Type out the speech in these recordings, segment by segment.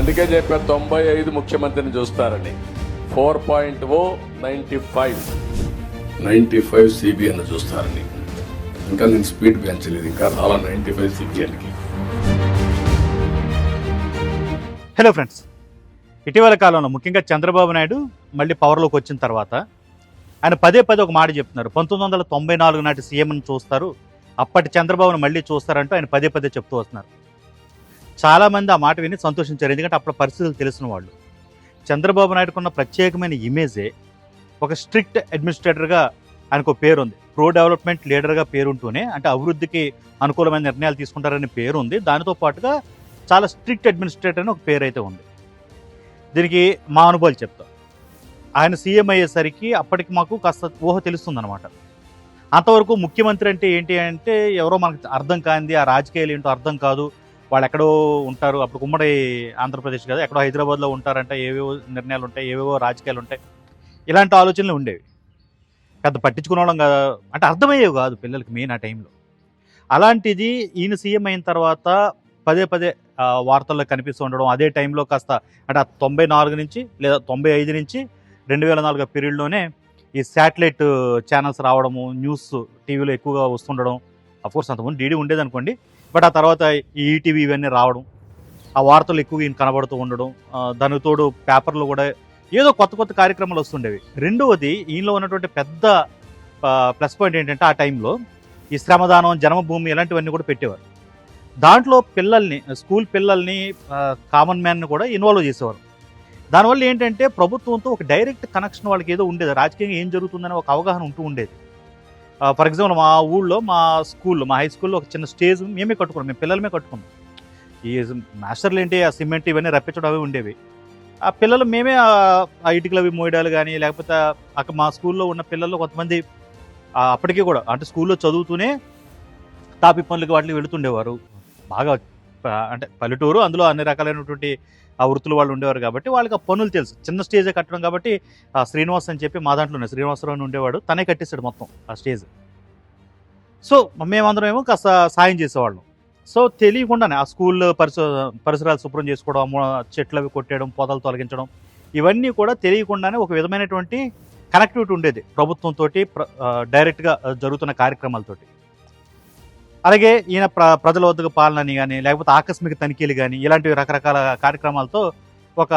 అందుకే చెప్పా తొంభై ఐదు ముఖ్యమంత్రిని చూస్తారని. Four point O ninety five. Ninety five CBN చూస్తారని. ఇంకా నేను స్పీడ్ పెంచలేదు ఇంకా చాలా నైంటీ ఫైవ్ సిబిఎన్కి. హలో ఫ్రెండ్స్ ఇటీవల కాలంలో ముఖ్యంగా చంద్రబాబు నాయుడు మళ్ళీ పవర్లోకి వచ్చిన తర్వాత ఆయన పదే పదే ఒక మాట చెప్తున్నారు. పంతొమ్మిది వందల తొంభై నాలుగు నాటి సీఎంని చూస్తారు. అప్పటి చంద్రబాబును మళ్ళీ చూస్తారంటూ ఆయన పదే పదే చెప్తూ వస్తున్నారు. చాలామంది ఆ మాట విని సంతోషించారు. ఎందుకంటే అప్పుడు పరిస్థితులు తెలిసిన వాళ్ళు. చంద్రబాబు నాయుడుకున్న ప్రత్యేకమైన ఇమేజే ఒక స్ట్రిక్ట్ అడ్మినిస్ట్రేటర్గా ఆయనకు పేరు ఉంది ప్రో డెవలప్మెంట్ లీడర్గా పేరుంటూనే అంటే అభివృద్ధికి అనుకూలమైన నిర్ణయాలు తీసుకుంటారనే పేరు ఉంది దానితో పాటుగా చాలా స్ట్రిక్ట్ అడ్మినిస్ట్రేటర్ అని ఒక పేరు అయితే ఉంది. దీనికి మా అనుభవాలు చెప్తా. ఆయన సీఎం అయ్యేసరికి అప్పటికి మాకు కాస్త ఊహ తెలుస్తుందన్నమాట. అంతవరకు ముఖ్యమంత్రి అంటే ఏంటి అంటే ఎవరో మనకు అర్థం కానిది ఆ రాజకీయాలు ఏంటో అర్థం కాదు. వాళ్ళు ఎక్కడో ఉంటారు. అప్పుడు ఉమ్మడి ఆంధ్రప్రదేశ్ కదా ఎక్కడో హైదరాబాద్లో ఉంటారంటే ఏవేవో నిర్ణయాలు ఉంటాయి ఏవేవో రాజకీయాలు ఉంటాయి. ఇలాంటి ఆలోచనలు ఉండేవి. పెద్ద పట్టించుకునడం కాదు. అంటే అర్థమయ్యేవి కాదు పిల్లలకి మెయిన్ ఆ టైంలో. అలాంటిది ఈయన సీఎం అయిన తర్వాత పదే పదే వార్తల్లో కనిపిస్తూ ఉండడం అదే టైంలో కాస్త అంటే తొంభై నాలుగు నుంచి లేదా తొంభై ఐదు నుంచి రెండు వేల నాలుగు పీరియడ్లోనే ఈ శాటిలైట్ ఛానల్స్ రావడము న్యూస్ టీవీలో ఎక్కువగా వస్తుండడం. అఫ్కోర్స్ అంతకుముందు డీడీ ఉండేది అనుకోండి బట్ ఆ తర్వాత ఈ ఈటీవీ ఇవన్నీ రావడం ఆ వార్తలు ఎక్కువ ఈయన కనబడుతూ ఉండడం దానికి తోడు పేపర్లు కూడా ఏదో కొత్త కొత్త కార్యక్రమాలు వస్తుండేవి. రెండవది ఈయనలో ఉన్నటువంటి పెద్ద ప్లస్ పాయింట్ ఏంటంటే ఆ టైంలో ఈ శ్రమదానం జన్మభూమి ఇలాంటివన్నీ కూడా పెట్టేవారు. దాంట్లో పిల్లల్ని స్కూల్ పిల్లల్ని కామన్ మ్యాన్ని కూడా ఇన్వాల్వ్ చేసేవారు. దానివల్ల ఏంటంటే ప్రభుత్వంతో ఒక డైరెక్ట్ కనెక్షన్ వాళ్ళకి ఏదో ఉండేది. రాజకీయంగా ఏం జరుగుతుందని ఒక అవగాహన ఉంటూ ఉండేది. ఫర్ ఎగ్జాంపుల్ మా ఊళ్ళో మా స్కూల్లో మా హై స్కూల్లో ఒక చిన్న స్టేజ్ మేమే కట్టుకున్నాం. మేము పిల్లలమే కట్టుకున్నాం. ఈ మాస్టర్లు ఏంటి ఆ సిమెంట్ ఇవన్నీ రప్పించడం అవి ఉండేవి. ఆ పిల్లలు మేమే ఆ- ఇటుకలు అవి మోయడాలు కానీ లేకపోతే అక్కడ మా స్కూల్లో ఉన్న పిల్లలు కొంతమంది అప్పటికీ కూడా అంటే స్కూల్లో చదువుతూనే తాపి పనులకి వాటికి వెళుతుండేవారు. బాగా అంటే పల్లెటూరు అందులో అన్ని రకాలైనటువంటి ఆ వృత్తులు వాళ్ళు ఉండేవారు కాబట్టి వాళ్ళకి ఆ పనులు తెలుసు. చిన్న స్టేజే కట్టడం కాబట్టి ఆ శ్రీనివాస్ అని చెప్పి మా దాంట్లోనే శ్రీనివాసరావు ఉండేవాడు. తనే కట్టేశాడు మొత్తం ఆ స్టేజ్ సో మేమందరం ఏమో కాస్త సాయం చేసేవాళ్ళం. సో తెలియకుండానే ఆ స్కూల్ పరిసర పరిసరాలు శుభ్రం చేసుకోవడం అమ్మ- చెట్లు అవి కొట్టేయడం పొదలు తొలగించడం ఇవన్నీ కూడా తెలియకుండానే ఒక విధమైనటువంటి కనెక్టివిటీ ఉండేది ప్రభుత్వంతో డైరెక్ట్గా జరుగుతున్న కార్యక్రమాలతోటి. అలాగే ఈయన ప్ర ప్రజల వద్దకు పాలనని కానీ లేకపోతే ఆకస్మిక తనిఖీలు కానీ ఇలాంటి రకరకాల కార్యక్రమాలతో ఒక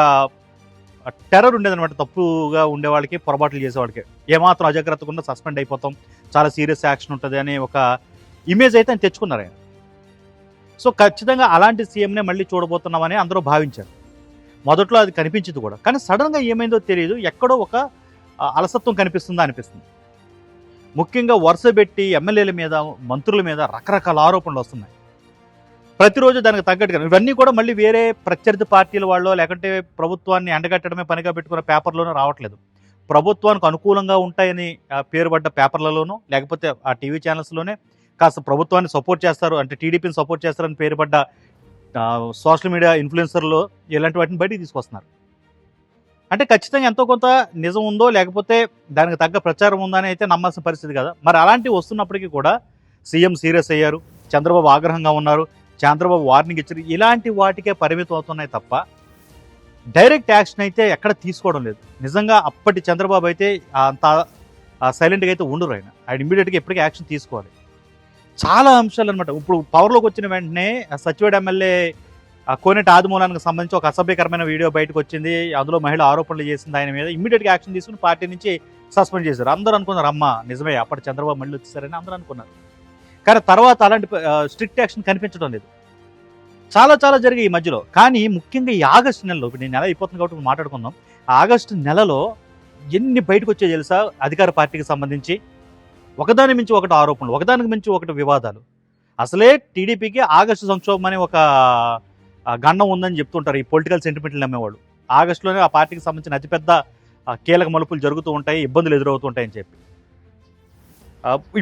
టెర్రర్ ఉండేదన్నమాట. తప్పుగా ఉండేవాళ్ళకి పొరపాట్లు చేసేవాళ్ళకి. ఏమాత్రం అజాగ్రత్తగా సస్పెండ్ అయిపోతాం. చాలా సీరియస్ యాక్షన్ ఉంటుంది అనే ఒక ఇమేజ్ అయితే ఆయన తెచ్చుకున్నారు ఆయన. సో ఖచ్చితంగా అలాంటి సీఎంనే మళ్ళీ చూడబోతున్నామని అందరూ భావించారు. మొదట్లో అది కనిపించింది కూడా. కానీ సడన్గా ఏమైందో తెలియదు. ఎక్కడో ఒక అలసత్వం కనిపిస్తుందా అనిపిస్తుంది. ముఖ్యంగా వరుస పెట్టి ఎమ్మెల్యేల మీద మంత్రుల మీద రకరకాల ఆరోపణలు వస్తున్నాయి. ప్రతిరోజు దానికి తగ్గట్టుగా ఇవన్నీ కూడా మళ్ళీ వేరే ప్రత్యర్థి పార్టీల వాళ్ళు లేకుంటే ప్రభుత్వాన్ని ఎండగట్టడమే పనిగా పెట్టుకున్న పేపర్లోనూ రావట్లేదు. ప్రభుత్వానికి అనుకూలంగా ఉంటాయని పేరుపడ్డ పేపర్లలోనూ లేకపోతే ఆ టీవీ ఛానల్స్లోనే కాస్త ప్రభుత్వాన్ని సపోర్ట్ చేస్తారు అంటే టీడీపీని సపోర్ట్ చేస్తారని పేరుపడ్డ సోషల్ మీడియా ఇన్ఫ్లుయెన్సర్లు ఇలాంటి వాటిని బయటికి తీసుకొస్తున్నారు. అంటే ఖచ్చితంగా ఎంతో కొంత నిజం ఉందో లేకపోతే దానికి తగ్గ ప్రచారం ఉందా అని అయితే నమ్మాల్సిన పరిస్థితి కదా. మరి అలాంటివి వస్తున్నప్పటికీ కూడా సీఎం సీరియస్ అయ్యారు. చంద్రబాబు ఆగ్రహంగా ఉన్నారు. చంద్రబాబు వార్నింగ్ ఇచ్చారు. ఇలాంటి వాటికే పరిమితం అవుతున్నాయి తప్ప డైరెక్ట్ యాక్షన్ అయితే ఎక్కడ తీసుకోవడం లేదు. నిజంగా అప్పటి చంద్రబాబు అయితే అంత సైలెంట్గా అయితే ఉండరు ఆయన. ఆయన ఇమీడియట్గా ఎప్పటికీ యాక్షన్ తీసుకోవాలి. చాలా అంశాలు అనమాట ఇప్పుడు పవర్లోకి వచ్చిన వెంటనే సచివేడ్ ఎమ్మెల్యే కోనేటి ఆదిమూలానికి సంబంధించి ఒక అసభ్యకరమైన వీడియో బయటకు వచ్చింది. అందులో మహిళ ఆరోపణలు చేసింది ఆయన మీద. ఇమ్మీడియట్గా యాక్షన్ తీసుకుని పార్టీ నుంచి సస్పెండ్ చేశారు. అందరూ అనుకున్నారు అమ్మ నిజమే అప్పటి చంద్రబాబు మళ్ళీ వచ్చేసారని అందరూ అనుకున్నారు. కానీ తర్వాత అలాంటి స్ట్రిక్ట్ యాక్షన్ కనిపించడం లేదు. చాలా చాలా జరిగాయి ఈ మధ్యలో. కానీ ముఖ్యంగా ఈ ఆగస్టు నెలలో ఇప్పుడు నేను నెల అయిపోతుంది కాబట్టి మాట్లాడుకుందాం. ఆగస్టు నెలలో ఎన్ని బయటకు వచ్చాయి తెలుసా? అధికార పార్టీకి సంబంధించి ఒకదాని మించి ఒకటి ఆరోపణలు ఒకదానికి మించి ఒకటి వివాదాలు. అసలే టీడీపీకి ఆగస్టు సంక్షోభం అనే ఒక గండం ఉందని చెప్తుంటారు ఈ పొలిటికల్ సెంటిమెంట్లు నమ్మేవాళ్ళు. ఆగస్టులోనే ఆ పార్టీకి సంబంధించిన అతిపెద్ద కీలక మలుపులు జరుగుతూ ఉంటాయి ఇబ్బందులు ఎదురవుతుంటాయని చెప్పి.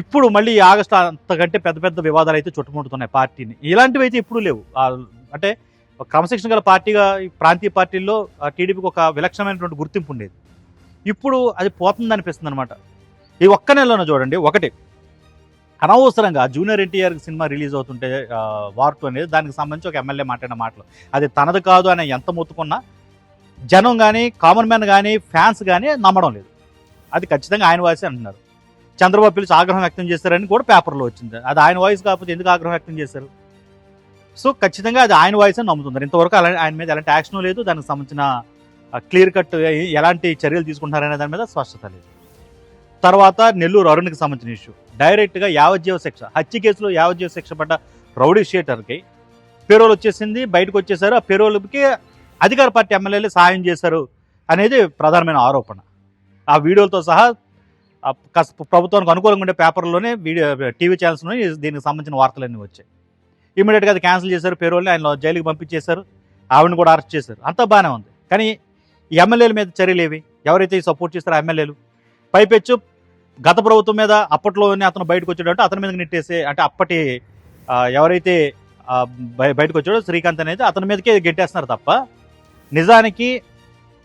ఇప్పుడు మళ్ళీ ఆగస్టు అంతకంటే పెద్ద పెద్ద వివాదాలు అయితే చుట్టుముడుతున్నాయి పార్టీని. ఇలాంటివి అయితే ఇప్పుడు లేవు. అంటే క్రమశిక్షణ గల పార్టీగా ప్రాంతీయ పార్టీల్లో టీడీపీకి ఒక విలక్షణమైనటువంటి గుర్తింపు ఉండేది. ఇప్పుడు అది పోతుంది అనిపిస్తుంది అనమాట ఈ ఒక్క నెలలోనే చూడండి ఒకటి. అనవసరంగా జూనియర్ ఎన్టీఆర్ సినిమా రిలీజ్ అవుతుంటే ఆ, అనేది దానికి సంబంధించి ఒక ఎమ్మెల్యే మాట్లాడిన మాటలు. అది తనది కాదు అని ఎంత మొత్తుకున్నా జనం కానీ కామన్ మ్యాన్ కానీ ఫ్యాన్స్ కానీ నమ్మడం లేదు. అది ఖచ్చితంగా ఆయన వాయిస్ అంటున్నారు. చంద్రబాబు పిలిచి ఆగ్రహం వ్యక్తం చేశారని కూడా పేపర్లో వచ్చింది. అది ఆయన వాయిస్ కాకపోతే ఎందుకు ఆగ్రహం వ్యక్తం చేశారు? సో ఖచ్చితంగా అది ఆయన వాయిస్ అని నమ్ముతున్నారు. ఇంతవరకు అలా ఆయన మీద ఎలాంటి యాక్షన్ లేదు. దానికి సంబంధించిన క్లియర్ కట్ ఎలాంటి చర్యలు తీసుకుంటారనే దాని మీద స్పష్టత లేదు. తర్వాత నెల్లూరు అరుణ్కి సంబంధించిన ఇష్యూ డైరెక్ట్గా యావజ్జీవ శిక్ష. హత్య కేసులో యావజ్జీవ శిక్ష పడ్డ రౌడీ షేటర్కి పేరోల్ వచ్చేసింది బయటకు వచ్చేసారు. ఆ పేరోల్కి అధికార పార్టీ ఎమ్మెల్యేలు సాయం చేశారు అనేది ప్రధానమైన ఆరోపణ. ఆ వీడియోలతో సహా ప్రభుత్వానికి అనుకూలంగా ఉండే పేపర్లోనే వీడియో టీవీ ఛానల్స్లోనే దీనికి సంబంధించిన వార్తలన్నీ వచ్చాయి. ఇమీడియట్గా అది క్యాన్సిల్ చేశారు పేరోల్ని ఆయన జైలుకి పంపించేశారు. ఆవిడని కూడా అరెస్ట్ చేశారు. అంతా బాగానే ఉంది. కానీ ఎమ్మెల్యేల మీద చర్యలేవి? ఎవరైతే సపోర్ట్ చేస్తారో ఎమ్మెల్యేలు? పైపెచ్చు గత ప్రభుత్వం మీద అప్పట్లోనే అతను బయటకు వచ్చాడంటే అతని మీద నెట్టేసే అంటే అప్పటి ఎవరైతే బయటకు వచ్చాడో శ్రీకాంత్ అనేది అతని మీదకే గెట్టేస్తున్నారు తప్ప నిజానికి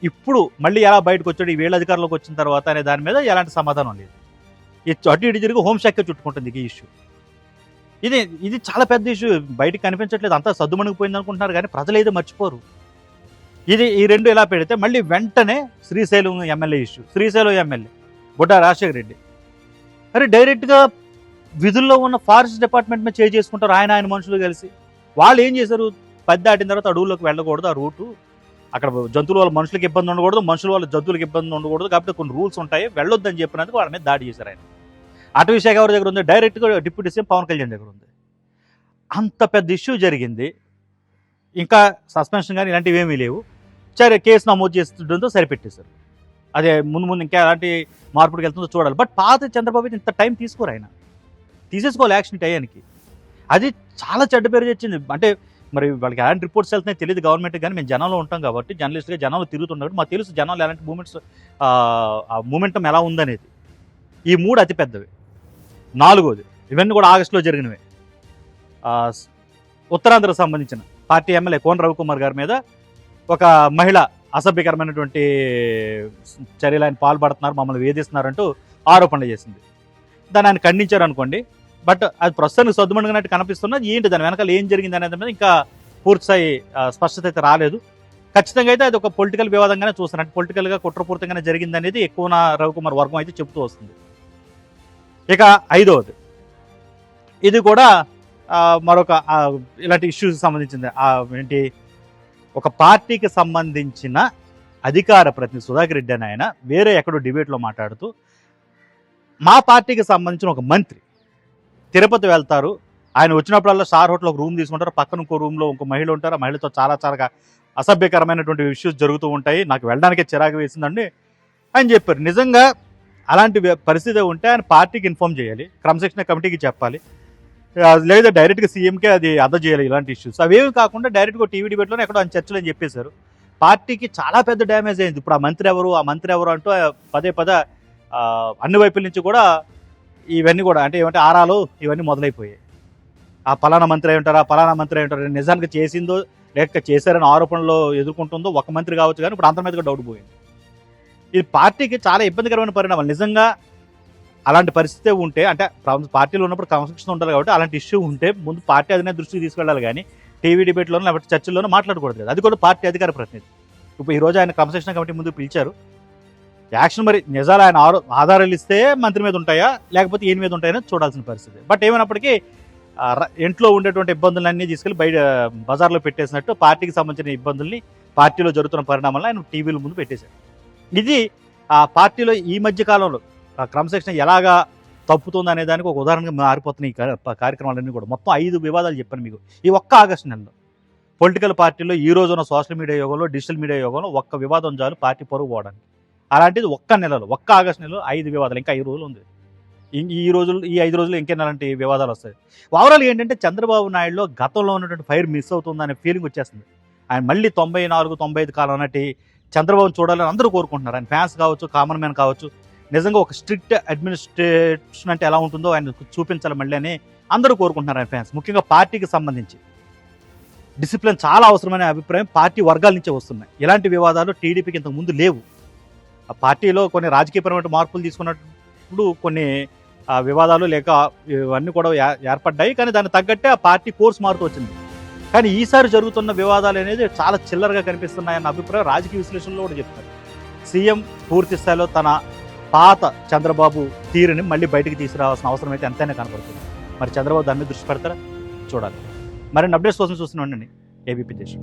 ఇప్పుడు మళ్ళీ ఎలా బయటకు వచ్చాడు ఈ వేళ్ళ అధికారంలోకి వచ్చిన తర్వాత అనే దాని మీద ఎలాంటి సమాధానం లేదు. ఈ అటు ఇటు జరిగి హోంశాఖ చుట్టుకుంటుంది ఈ ఇష్యూ. ఇది ఇది చాలా పెద్ద ఇష్యూ. బయటకు కనిపించట్లేదు. అంతా సద్దుమణిగిపోయింది అనుకుంటున్నారు కానీ ప్రజలు ఏదో మర్చిపోరు. ఇది ఈ రెండు ఎలా పెడితే మళ్ళీ వెంటనే Srisailam MLA issue. Srisailam MLA. Budda Rajasekhara Reddy. అరే డైరెక్ట్గా విధుల్లో ఉన్న ఫారెస్ట్ డిపార్ట్మెంట్ మీద చేయి చేసుకుంటారు ఆయన ఆయన మనుషులు కలిసి. వాళ్ళు ఏం చేశారు? పెద్ద దాటిన తర్వాత అడవుల్లోకి వెళ్ళకూడదు ఆ రూటు. అక్కడ జంతువుల వల్ల మనుషులకు ఇబ్బంది ఉండకూడదు మనుషుల వల్ల జంతువులకు ఇబ్బంది ఉండకూడదు. కాబట్టి కొన్ని రూల్స్ ఉంటాయి. వెళ్ళొద్దని చెప్పినందుకు వాళ్ళ మీద దాడి చేశారు ఆయన. అటవీ శాఖ ఎవరి దగ్గర ఉంది. డైరెక్ట్గా డిప్యూటీ సీఎం పవన్ కళ్యాణ్ దగ్గర ఉంది. అంత పెద్ద ఇష్యూ జరిగింది. ఇంకా సస్పెన్షన్ కానీ ఇలాంటివి ఏమీ లేవు. సరే కేసు నమోదు చేస్తుండడంతో సరిపెట్టేశారు. అదే ముందు ముందు ఇంకా ఎలాంటి మార్పుడికి వెళ్తుందో చూడాలి. బట్ పాత చంద్రబాబు ఇంత టైం తీసుకోరు ఆయన. తీసేసుకోవాలి యాక్షన్ టయానికి అది చాలా చెడ్డ పేరు తెచ్చింది. అంటే మరి వాళ్ళకి ఎలాంటి రిపోర్ట్స్ వెళ్తున్నాయి తెలియదు గవర్నమెంట్ కానీ మేము జనంలో ఉంటాం కాబట్టి జర్నలిస్ట్గా జనంలో తిరుగుతున్నాం మాకు తెలుసు జనంలో ఎలాంటి మూమెంట్స్ మూమెంటం ఎలా ఉందనేది. ఈ మూడు అతిపెద్దవి నాలుగోది ఇవన్నీ కూడా ఆగస్టులో జరిగినవి. స్- ఉత్తరాంధ్రకు సంబంధించిన పార్టీ ఎమ్మెల్యే కోన రవికుమార్ గారి మీద ఒక మహిళ అసభ్యకరమైనటువంటి చర్యలు ఆయన పాల్పడుతున్నారు మమ్మల్ని వేధిస్తున్నారంటూ ఆరోపణలు చేసింది. దాన్ని ఆయన ఖండించారు అనుకోండి. బట్ అది ప్రస్తుతానికి సద్దుమణిగినట్టు కనిపిస్తున్నది. ఏంటి దాని వెనకాల ఏం జరిగింది అనేది మీద ఇంకా పూర్తిస్థాయి స్పష్టత అయితే రాలేదు. ఖచ్చితంగా అయితే అది ఒక పొలిటికల్ వివాదంగానే చూస్తున్నారు. అంటే పొలిటికల్గా కుట్రపూరితంగానే జరిగింది అనేది ఎక్కువ నా రవికుమార్ వర్గం అయితే చెబుతూ వస్తుంది. ఇక ఐదవది. ఇది కూడా మరొక ఇలాంటి ఇష్యూస్ సంబంధించింది. ఆ, ఏంటి ఒక పార్టీకి సంబంధించిన అధికార ప్రతినిధి సుధాకర్ రెడ్డి అని ఆయన వేరే ఎక్కడో డిబేట్లో మాట్లాడుతూ మా పార్టీకి సంబంధించిన ఒక మంత్రి తిరుపతి వెళ్తారు. ఆయన వచ్చినప్పుడల్లా స్టార్ హోటల్ ఒక రూమ్ తీసుకుంటారు. పక్కన ఇంకో రూమ్లో ఇంకో మహిళ ఉంటారు. ఆ మహిళతో చాలా చాలా అసభ్యకరమైనటువంటి ఇష్యూస్ జరుగుతూ ఉంటాయి. నాకు వెళ్ళడానికే చిరాకు వేసిందండి అని చెప్పారు. నిజంగా అలాంటి పరిస్థితి ఉంటే ఆయన పార్టీకి ఇన్ఫామ్ చేయాలి. క్రమశిక్షణ కమిటీకి చెప్పాలి. లేదా డైరెక్ట్గా సీఎంకే అది అందజేయాలి చేయాలి ఇలాంటి ఇష్యూస్ అవేమి కాకుండా డైరెక్ట్గా టీవీ డిబేట్లోనే ఎక్కడో ఆయన చర్చలు అని చెప్పేశారు. పార్టీకి చాలా పెద్ద డ్యామేజ్ అయింది. ఇప్పుడు ఆ మంత్రి ఎవరు ఆ మంత్రి ఎవరు అంటూ పదే పదే అన్ని వైపుల నుంచి కూడా ఇవన్నీ కూడా అంటే ఏమంటే ఆరాలు ఇవన్నీ మొదలైపోయాయి. ఆ పలానా మంత్రి అయి ఉంటారా పలానా మంత్రి అయి ఉంటారా నిజానికి చేసిందో లేక చేశారని ఆరోపణలు ఎదుర్కొంటుందో ఒక మంత్రి కావచ్చు కానీ ఇప్పుడు అందరి మీద డౌట్ పోయింది. ఇది పార్టీకి చాలా ఇబ్బందికరమైన పరిణామాలు. నిజంగా అలాంటి పరిస్థితి ఉంటే అంటే పార్టీలో ఉన్నప్పుడు క్రమశిక్షణ ఉండాలి కాబట్టి అలాంటి ఇష్యూ ఉంటే ముందు పార్టీ అధినేత దృష్టికి తీసుకెళ్ళాలి కానీ టీవీ డిబేట్లోనూ లేకపోతే చర్చల్లోనూ మాట్లాడకూడదు కదా. అది కూడా పార్టీ అధికార ప్రతినిధి. ఇప్పుడు ఈ రోజు ఆయన క్రమశిక్షణ కమిటీ ముందు పిలిచారు. యాక్షన్ మరి నిజాలు ఆయన ఆధారాలు ఇస్తే మంత్రి మీద ఉంటాయా లేకపోతే ఈయన మీద ఉంటాయని చూడాల్సిన పరిస్థితి. బట్ ఏమైనప్పటికీ ఇంట్లో ఉండేటువంటి ఇబ్బందులన్నీ తీసుకెళ్ళి బయట బజార్లో పెట్టేసినట్టు పార్టీకి సంబంధించిన ఇబ్బందుల్ని పార్టీలో జరుగుతున్న పరిణామాలను ఆయన టీవీల ముందు పెట్టేశారు. ఇది ఆ పార్టీలో ఈ మధ్య కాలంలో క్రమశిక్షణ ఎలాగా తప్పుతుంది అనే దానికి ఒక ఉదాహరణగా మారిపోతున్నాయి ఈ కార్యక్రమాలన్నీ కూడా. మొత్తం ఐదు వివాదాలు చెప్పాను మీకు. ఈ ఒక్క ఆగస్టు నెలలో పొలిటికల్ పార్టీలో ఈ రోజు ఉన్న సోషల్ మీడియా యోగంలో డిజిటల్ మీడియా యోగంలో ఒక్క వివాదం చాలు పార్టీ పరుగు పోవడానికి. అలాంటిది ఒక్క నెలలో ఒక్క ఆగస్టు నెలలో ఐదు వివాదాలు ఇంకా ఐదు రోజులు ఉంది. ఈ- ఈ రోజులు ఈ ఐదు రోజులు ఇంకెన్ని అలాంటి వివాదాలు వస్తాయి. ఓవరాల్ ఏంటంటే చంద్రబాబు నాయుడులో గతంలో ఉన్నటువంటి ఫైర్ మిస్ అవుతుందనే ఫీలింగ్ వచ్చేస్తుంది. ఆయన మళ్ళీ తొంభై నాలుగు తొంభై ఐదు కాలం నాటి చంద్రబాబు చూడాలని అందరూ కోరుకుంటున్నారు. ఆయన ఫ్యాన్స్ కావచ్చు కామన్ మ్యాన్ కావచ్చు నిజంగా ఒక స్ట్రిక్ట్ అడ్మినిస్ట్రేషన్ అంటే ఎలా ఉంటుందో ఆయన చూపించాలి మళ్ళీ అని అందరూ కోరుకుంటున్నారు ఆయన ఫ్యాన్స్ ముఖ్యంగా పార్టీకి సంబంధించి. డిసిప్లిన్ చాలా అవసరమనే అభిప్రాయం పార్టీ వర్గాల నుంచే వస్తున్నాయి. ఇలాంటి వివాదాలు టీడీపీకి ఇంతకుముందు లేవు. ఆ పార్టీలో కొన్ని రాజకీయపరమైన మార్పులు తీసుకున్నప్పుడు కొన్ని వివాదాలు లేక ఇవన్నీ కూడా ఏర్పడ్డాయి. కానీ దాన్ని తగ్గట్టే ఆ పార్టీ కోర్స్ మారుతూ వచ్చింది. కానీ ఈసారి జరుగుతున్న వివాదాలు అనేది చాలా చిల్లరగా కనిపిస్తున్నాయన్న అభిప్రాయం రాజకీయ విశ్లేషణలో కూడా చెప్తారు. సీఎం పూర్తి స్థాయిలో తన పాత చంద్రబాబు తీరుని మళ్ళీ బయటకు తీసుకురావాల్సిన అవసరం అయితే ఎంతైనా కనపడుతుంది మరి చంద్రబాబు దాని మీద దృష్టి పెడతారా? చూడాలి. మరిన్ని అప్డేట్స్ కోసం చూస్తూనే ఉండండి. ఏబీపీ దేశం.